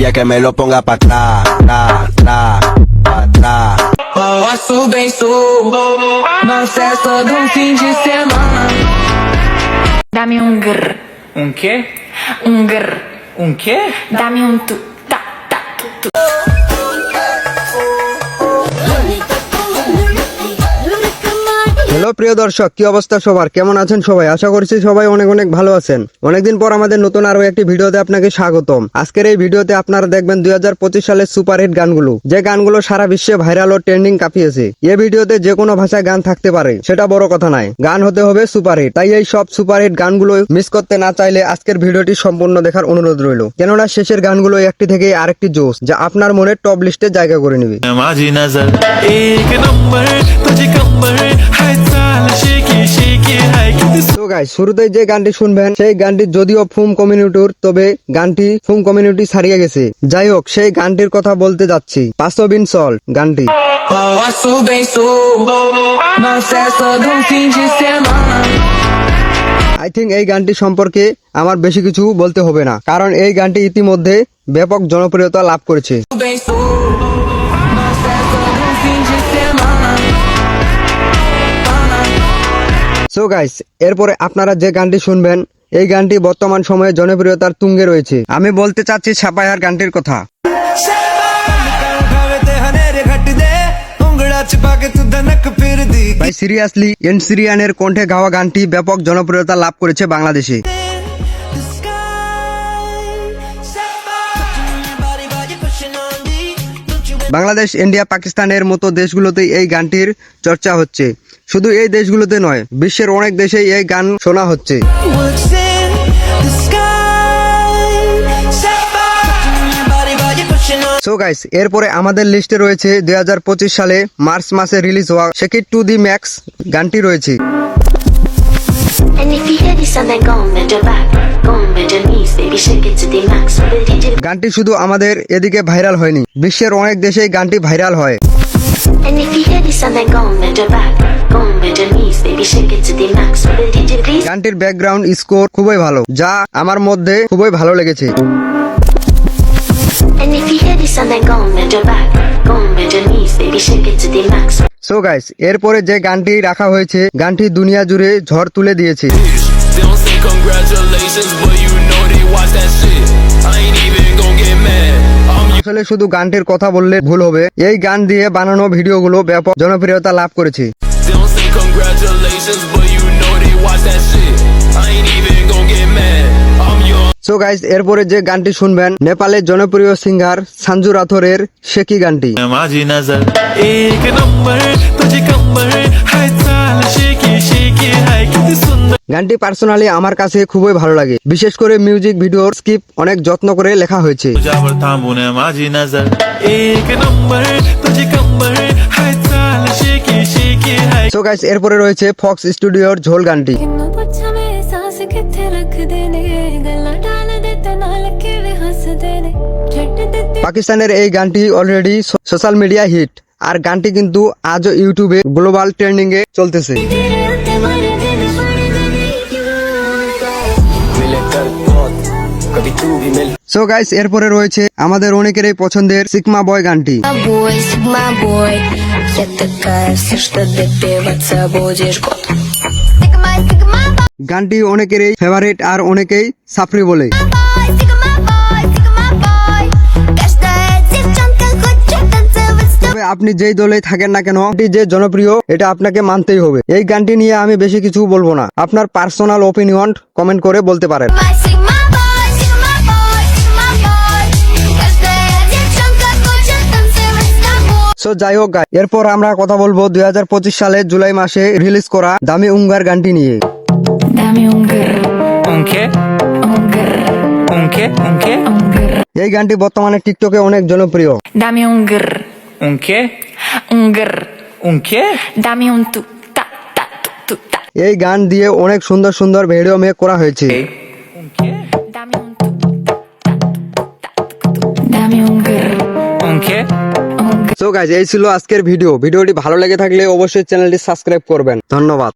ella que me lo ponga pa' atrás, atrás, atrás, pa' atrás. Posso bem subo, mas é todo um fim de semana. Dame un grr, Un qué? un grr. Un qué? Dame un tu, hello, প্রিয় দর্শক, কি অবস্থা সবার? কেমন আছেন সবাই? আশা করছি সবাই অনেক অনেক ভালো আছেন। অনেকদিন পর আমাদের নতুন আরও একটি ভিডিওতে আপনাকে স্বাগতম। আজকের এই ভিডিওতে আপনারা দেখবেন দুই সালের সুপারহিট গানগুলো, যে গানগুলো সারা বিশ্বে ভাইরাল ও ট্রেন্ডিং কাঁপিয়েছে। এই ভিডিওতে যে কোনো ভাষায় গান থাকতে পারে, সেটা বড় কথা নয়। গান হতে হবে সুপারহিট। তাই এই সব সুপারহিট গানগুলো মিস করতে না চাইলে আজকের ভিডিওটি সম্পূর্ণ দেখার অনুরোধ রইল। কেননা শেষের গানগুলো একটি থেকে আরেকটি জোশ, যা আপনার মনে টপ লিস্টে জায়গা করে নেবে। তো গাই শুরুতেই যে গানটি শুনবেন, সেই গানটি যদিও ফুম কমিউনিটির তবে গানটি ফুম কমিউনিটি ছাড়িয়ে গেছে। যাই হোক, সেই গানটির কথা বলতে যাচ্ছি। পাঁচশো গানটি. আই থিঙ্ক এই গানটি সম্পর্কে আমার বেশি কিছু বলতে হবে না, কারণ এই গানটি ইতিমধ্যে ব্যাপক জনপ্রিয়তা লাভ করেছে। সো গাইস এরপরে আপনারা যে গানটি শুনবেন, এই গানটি বর্তমান সময়ে জনপ্রিয়তার তুঙ্গে রয়েছে। আমি বলতে চাচ্ছি ছাপাইহার গানটির কথা। সিরিয়াসলি এন সিরিয়ানের কণ্ঠে গাওয়া গানটি ব্যাপক জনপ্রিয়তা লাভ করেছে বাংলাদেশে। বাংলাদেশ ইন্ডিয়া পাকিস্তানের মতো দেশগুলোতে এই গানটির চর্চা হচ্ছে। শুধু এই দেশগুলোতে নয় বিশ্বের অনেক দেশেই এই গান শোনা হচ্ছে। সো গাইস এরপরে আমাদের লিস্টে রয়েছে দু হাজার পঁচিশ সালে মার্চ মাসে রিলিজ হওয়া সেকিট টু দি ম্যাক্স গানটি রয়েছে। গানটি শুধু আমাদের এদিকে ভাইরাল হয়নি বিশ্বের অনেক দেশে গানটি ভাইরাল হয়। গানটির ব্যাকগ্রাউন্ড স্কোর খুবই ভালো যা আমার মধ্যে খুবই ভালো লেগেছে। সো গাইস এরপরে যে গানটি রাখা হয়েছে গানটি দুনিয়া জুড়ে ঝড় তুলে দিয়েছে। They don't say congratulations But you know they watch that shit I ain't even gon' get mad আসলে শুধু গানটির কথা বললে ভুল হবে এই গান দিয়ে বানানো ভিডিওগুলো ব্যাপক জনপ্রিয়তা লাভ করেছে সো গাইজ এরপরে যে গানটি শুনবেন নেপালের জনপ্রিয় সিঙ্গার সাঞ্জু রাথরের শেকি গানটি? গানটি পার্সোনালি আমার কাছে খুবই ভালো লাগে। বিশেষ করে মিউজিক ভিডিওর স্কিপ অনেক যত্ন করে লেখা হয়েছে। সো গাইজ এরপরে রয়েছে ফক্স স্টুডিওর ঝোল গানটি। পাকিস্তানের এই গানটি অলরেডি সোশ্যাল মিডিয়া হিট আর গানটি কিন্তু আজও ইউটিউবে গ্লোবাল ট্রেন্ডিংয়ে চলতেছে। সো গাইস এরপরে রয়েছে আমাদের অনেকের এই পছন্দের সিকমা বয় গানটি। গানটি অনেকেরই ফেভারিট আর অনেকেই সাফরি বলে। আপনি যেই দলেই থাকেন না কেন এটি যে জনপ্রিয় এটা আপনাকে মানতেই হবে। এই গানটি নিয়ে আমি বেশি কিছু বলব না। আপনার পার্সোনাল ওপিনিয়ন কমেন্ট করে বলতে পারেন। সো যাই হোক এরপর আমরা কথা বলব দুই হাজার পঁচিশ সালে জুলাই মাসে রিলিজ করা দামি উঙ্গার গানটি নিয়ে। এই গানটি বর্তমানে টিকটকে অনেক জনপ্রিয়। দামি উঙ্গার। Un che? un grr. Un che? Dammi un tu, ta, ta, tu, tu, ta. এই গান দিয়ে অনেক সুন্দর সুন্দর ভিডিও মেক করা হয়েছে Un tu, ta, ta, tu, ta, tu, tu. Dame un grr, Un qué? un grr. So guys এই ছিল আজকের ভিডিও ভিডিওটি ভালো লেগে থাকলে অবশ্যই চ্যানেলটি সাবস্ক্রাইব করবেন ধন্যবাদ